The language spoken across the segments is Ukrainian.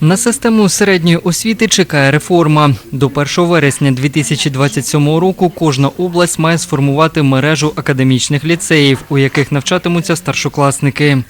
На систему середньої освіти чекає реформа. До 1 вересня 2027 року кожна область має сформувати мережу академічних ліцеїв, у яких навчатимуться старшокласники.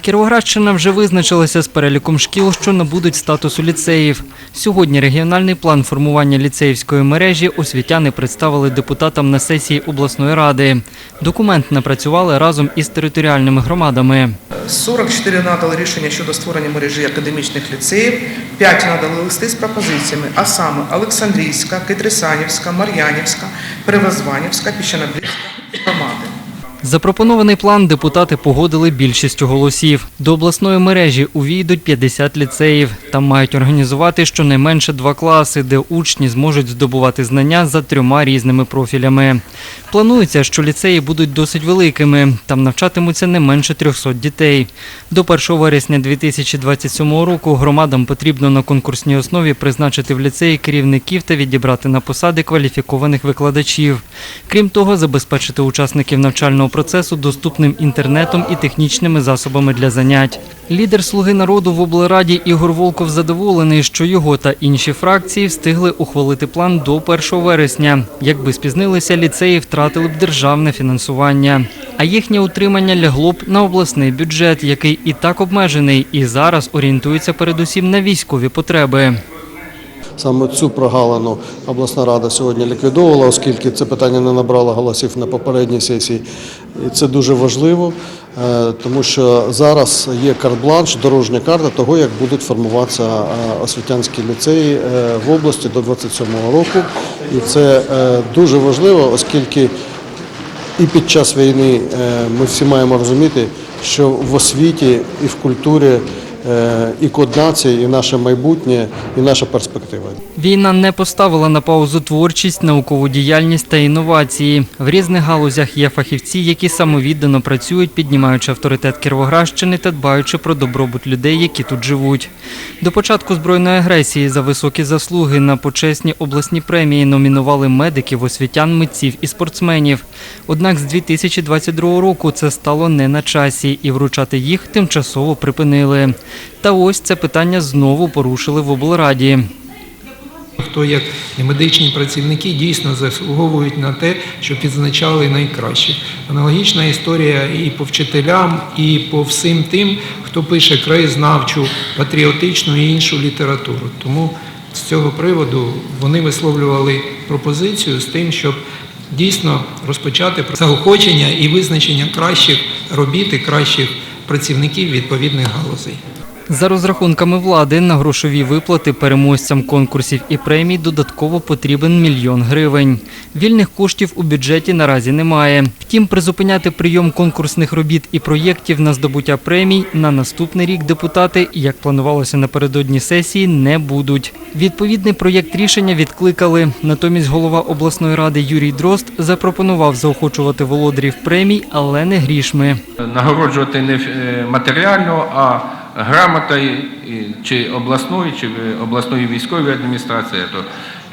Кіровоградщина вже визначилася з переліком шкіл, що набудуть статусу ліцеїв. Сьогодні регіональний план формування ліцеївської мережі освітяни представили депутатам на сесії обласної ради. Документ напрацювали разом із територіальними громадами. 44 надали рішення щодо створення мережі академічних ліцеїв, 5 надали листи з пропозиціями, а саме Олександрійська, Китрисанівська, Мар'янівська, Привозванівська, Піщанобрівська громади. Запропонований план депутати погодили більшістю голосів. До обласної мережі увійдуть 50 ліцеїв. Там мають організувати щонайменше два класи, де учні зможуть здобувати знання за трьома різними профілями. Планується, що ліцеї будуть досить великими. Там навчатимуться не менше 300 дітей. До 1 вересня 2027 року громадам потрібно на конкурсній основі призначити в ліцеї керівників та відібрати на посади кваліфікованих викладачів. Крім того, забезпечити учасників навчального процесу доступним інтернетом і технічними засобами для занять. Лідер Слуги народу в облраді Ігор Волков задоволений, що його та інші фракції встигли ухвалити план до 1 вересня. Якби спізнилися, ліцеї втратили б державне фінансування. А їхнє утримання лягло б на обласний бюджет, який і так обмежений, і зараз орієнтується передусім на військові потреби. Саме цю прогалину обласна рада сьогодні ліквідовувала, оскільки це питання не набрало голосів на попередній сесії. І це дуже важливо, е, тому що зараз є карт-бланш, дорожня карта того, як будуть формуватися е, освітянські ліцеї е, в області до 27 року. І це дуже важливо, оскільки і під час війни ми всі маємо розуміти, що в освіті і в культурі і код нації, і наше майбутнє, і наша перспектива. Війна не поставила на паузу творчість, наукову діяльність та інновації. В різних галузях є фахівці, які самовіддано працюють, піднімаючи авторитет Кіровоградщини та дбаючи про добробут людей, які тут живуть. До початку збройної агресії за високі заслуги на почесні обласні премії номінували медиків, освітян, митців і спортсменів. Однак з 2022 року це стало не на часі, і вручати їх тимчасово припинили. Та ось це питання знову порушили в облраді. Хто як і медичні працівники дійсно заслуговують на те, щоб відзначали найкраще. Аналогічна історія і по вчителям, і по всім тим, хто пише краєзнавчу, патріотичну і іншу літературу. Тому з цього приводу вони висловлювали пропозицію з тим, щоб дійсно розпочати заохочення і визначення кращих робіт і кращих працівників відповідних галузей. За розрахунками влади, на грошові виплати переможцям конкурсів і премій додатково потрібен мільйон гривень. Вільних коштів у бюджеті наразі немає. Втім, призупиняти прийом конкурсних робіт і проєктів на здобуття премій на наступний рік депутати, як планувалося напередодні сесії, не будуть. Відповідний проєкт рішення відкликали. Натомість голова обласної ради Юрій Дрозд запропонував заохочувати володарів премій, але не грішми. нагороджувати не е, матеріально, а грамотою чи обласної, чи обласної військової адміністрації. То-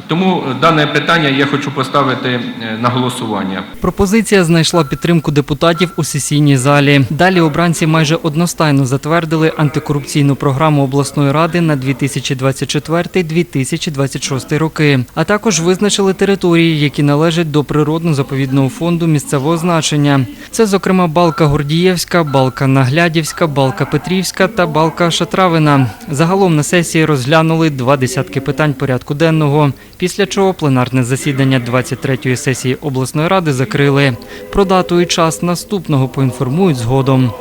Тому дане питання я хочу поставити е, на голосування. Пропозиція знайшла підтримку депутатів у сесійній залі. Далі обранці майже одностайно затвердили антикорупційну програму обласної ради на 2024-2026 роки, а також визначили території, які належать до природно-заповідного фонду місцевого значення. Це, зокрема, Балка Гордієвська, Балка Наглядівська, Балка Петрівська та Балка Шатравина. Загалом на сесії розглянули два десятки питань порядку денного. Після чого пленарне засідання 23-ї сесії обласної ради закрили. Про дату і час наступного поінформують згодом.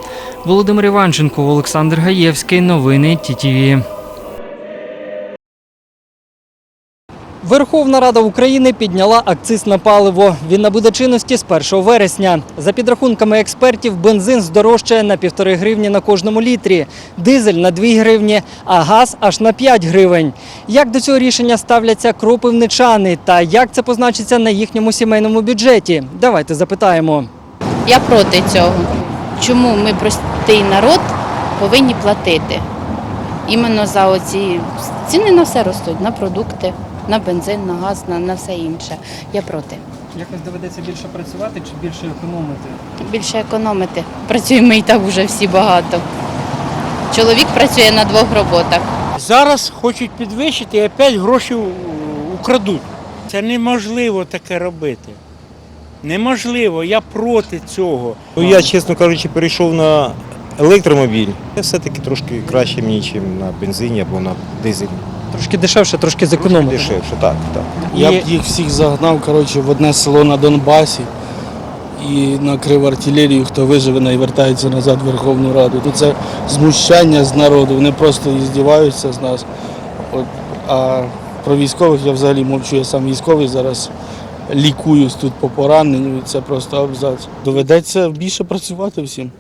Володимир Іванченко, Олександр Гаєвський. Новини ТІТІВІ. Верховна Рада України підняла акциз на паливо. Він набуде чинності з 1 вересня. За підрахунками експертів, бензин здорожчає на 1,5 гривні на кожному літрі, дизель на 2 гривні, а газ аж на 5 гривень. Як до цього рішення ставляться кропивничани та як це позначиться на їхньому сімейному бюджеті? Давайте запитаємо. Я проти цього. Чому ми простий народ повинні платити? Іменно за оці ціни на все ростуть, на продукти, на бензин, на газ, на, на все інше. Я проти. Якось доведеться більше працювати чи більше економити? Більше економити. Працюємо і так вже всі багато. Чоловік працює на двох роботах. Зараз хочуть підвищити і опять гроші украдуть. Це неможливо таке робити. Неможливо, я проти цього. Ну, я, чесно кажучи, перейшов на електромобіль. Це все-таки трошки краще мені, ніж на бензині або на дизелі. Трошки дешевше, трошки зекономити. Дешевше, так, так. Я б їх всіх загнав коротше, в одне село на Донбасі і накрив артилерію, хто виживе, не вертається назад в Верховну Раду. Тут це знущання з народу, вони просто здіваються з нас. От, а про військових я взагалі мовчу, я сам військовий зараз лікуюсь тут по пораненню, і це просто абзац. Доведеться більше працювати всім.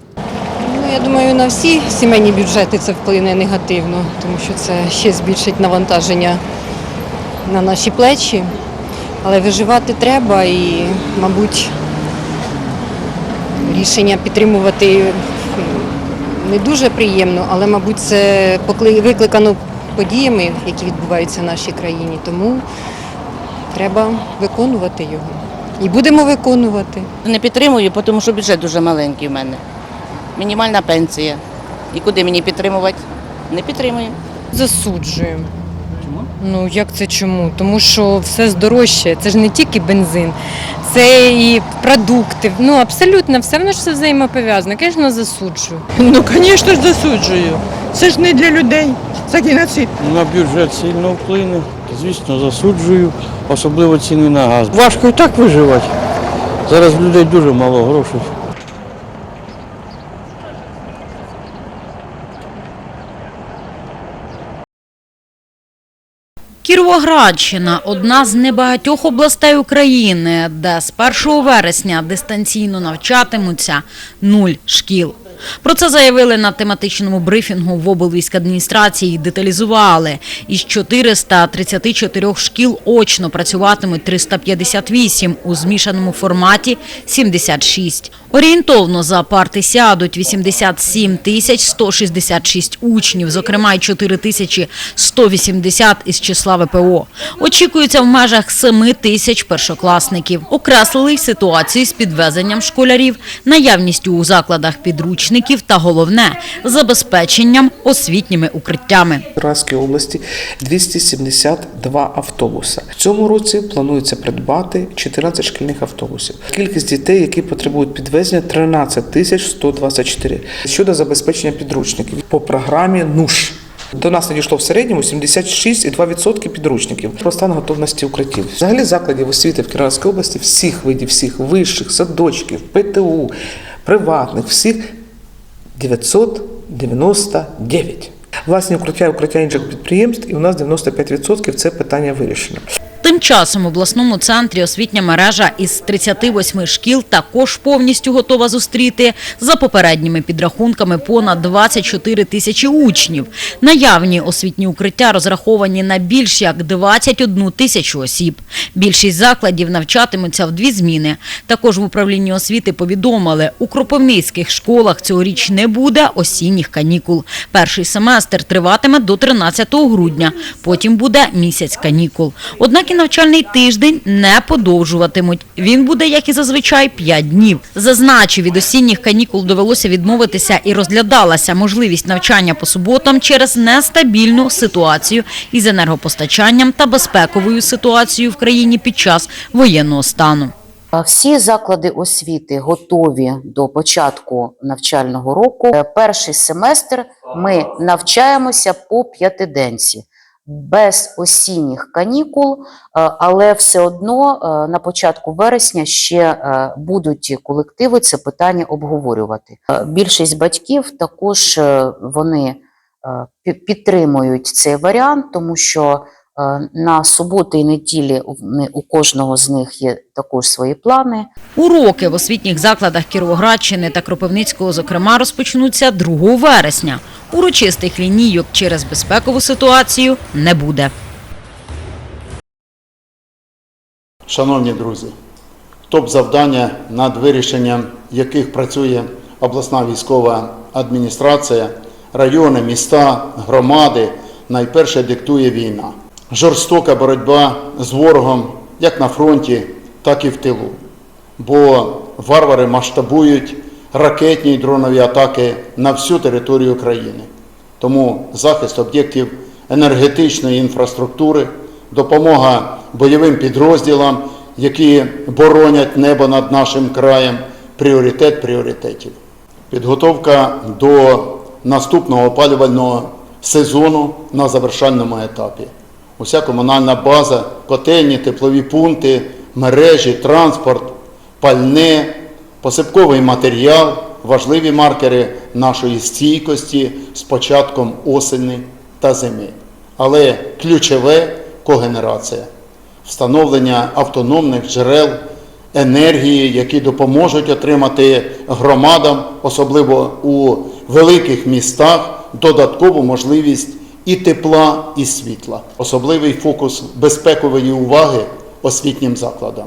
Ну, я думаю, на всі сімейні бюджети це вплине негативно, тому що це ще збільшить навантаження на наші плечі. Але виживати треба і, мабуть, рішення підтримувати не дуже приємно, але, мабуть, це викликано подіями, які відбуваються в нашій країні. Тому треба виконувати його. І будемо виконувати. Не підтримую, тому що бюджет дуже маленький в мене. Мінімальна пенсія. І куди мені підтримувати? Не підтримую. Засуджуємо. Чому? Ну як це чому? Тому що все здорожчає. Це ж не тільки бензин, це і продукти. Ну абсолютно все воно ж все взаємопов'язане. Звісно, засуджую. Ну, звісно ж, засуджую. Це ж не для людей. Це геноцид. На бюджет сильно вплине, звісно, засуджую, особливо ціни на газ. Важко і так виживати. Зараз в людей дуже мало грошей. Кіровоградщина одна з небагатьох областей України, де з 1 вересня дистанційно навчатимуться нуль шкіл. Про це заявили на тематичному брифінгу в облвійськадміністрації. Деталізували. Із 434 шкіл очно працюватимуть 358, у змішаному форматі – 76. Орієнтовно за парти сядуть 87 тисяч 166 учнів, зокрема й 4 тисячі 180 із числа ВПО. Очікується в межах 7 тисяч першокласників. Окреслили ситуацію з підвезенням школярів, наявністю у закладах підручників та головне – забезпеченням освітніми укриттями. Кіровоградській області 272 автобуси. В цьому році планується придбати 14 шкільних автобусів. Кількість дітей, які потребують підвезення, 13 тисяч 124. Щодо забезпечення підручників по програмі НУШ. До нас надійшло в середньому 76,2% підручників про стан готовності укриттів. Взагалі закладів освіти в Кіровоградській області всіх видів, всіх вищих, садочків, ПТУ, приватних, всіх 999. Власні укриття укриття інших підприємств, і у нас 95% це питання вирішено. Тим часом в обласному центрі освітня мережа із 38 шкіл також повністю готова зустріти за попередніми підрахунками понад 24 тисячі учнів. Наявні освітні укриття розраховані на більш як 21 тисячу осіб. Більшість закладів навчатимуться в дві зміни. Також в управлінні освіти повідомили, у кропивницьких школах цьогоріч не буде осінніх канікул. Перший семестр триватиме до 13 грудня, потім буде місяць канікул. Однак і навчальний тиждень не подовжуватимуть. Він буде, як і зазвичай, 5 днів. Зазначив, від осінніх канікул довелося відмовитися і розглядалася можливість навчання по суботам через нестабільну ситуацію із енергопостачанням та безпековою ситуацією в країні під час воєнного стану. Всі заклади освіти готові до початку навчального року. Перший семестр ми навчаємося по п'ятиденці. Без осінніх канікул, е, але все одно е, на початку вересня ще е, будуть колективи це питання обговорювати. Більшість батьків також вони підтримують цей варіант, тому що на суботи і неділі у- не- у кожного з них є також свої плани. Уроки в освітніх закладах Кіровоградщини та Кропивницького, зокрема, розпочнуться 2 вересня. Урочистих лінійок через безпекову ситуацію не буде. Шановні друзі, топ-завдання, над вирішенням яких працює обласна військова адміністрація, райони, міста, громади, найперше диктує війна. Жорстока боротьба з ворогом як на фронті, так і в тилу. Бо варвари масштабують ракетні й дронові атаки на всю територію країни. Тому захист об'єктів енергетичної інфраструктури, допомога бойовим підрозділам, які боронять небо над нашим краєм, пріоритет пріоритетів. Підготовка до наступного опалювального сезону на завершальному етапі. Уся комунальна база, котельні, теплові пункти, мережі, транспорт, пальне, посипковий матеріал, важливі маркери нашої стійкості з початком осені та зими. Але ключове когенерація, встановлення автономних джерел енергії, які допоможуть отримати громадам, особливо у великих містах, додаткову можливість і тепла, і світла. Особливий фокус безпекової уваги освітнім закладам.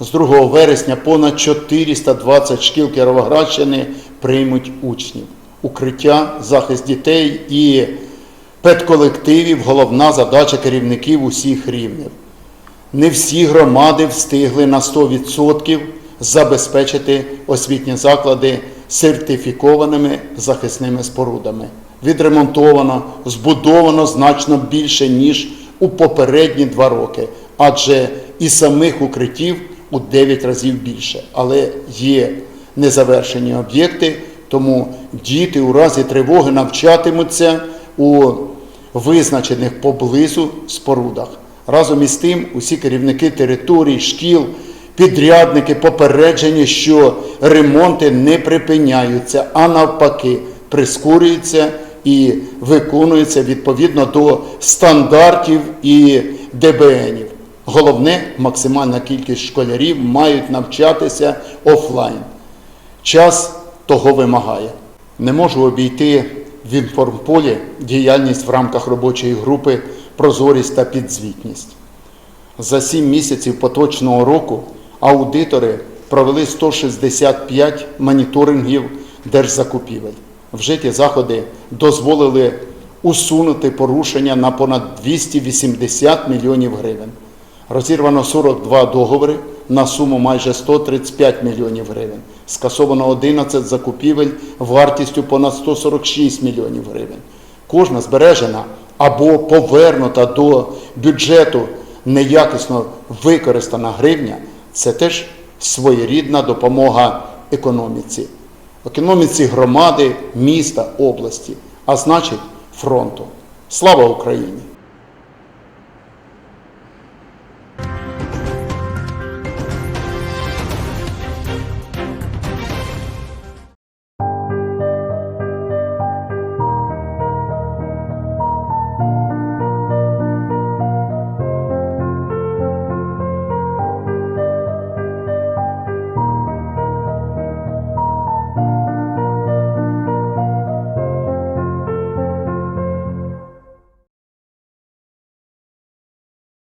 З 2 вересня понад 420 шкіл Кіровоградщини приймуть учнів. Укриття, захист дітей і педколективів головна задача керівників усіх рівнів. Не всі громади встигли на 100% забезпечити освітні заклади сертифікованими захисними спорудами. Відремонтовано, збудовано значно більше, ніж у попередні два роки, адже і самих укриттів у 9 разів більше. Але є незавершені об'єкти, тому діти у разі тривоги навчатимуться у визначених поблизу спорудах. Разом із тим, усі керівники територій, шкіл, підрядники попереджені, що ремонти не припиняються, а навпаки, прискорюються і виконуються відповідно до стандартів і ДБНів. Головне, максимальна кількість школярів мають навчатися офлайн. Час того вимагає. Не можу обійти в інформполі діяльність в рамках робочої групи прозорість та підзвітність. За сім місяців поточного року аудитори провели 165 моніторингів держзакупівель. Вжиті заходи дозволили усунути порушення на понад 280 мільйонів гривень. Розірвано 42 договори на суму майже 135 мільйонів гривень. Скасовано 11 закупівель вартістю понад 146 мільйонів гривень. Кожна збережена або повернута до бюджету неякісно використана гривня це теж своєрідна допомога економіці. Економіці громади, міста, області, а значить фронту. Слава Україні!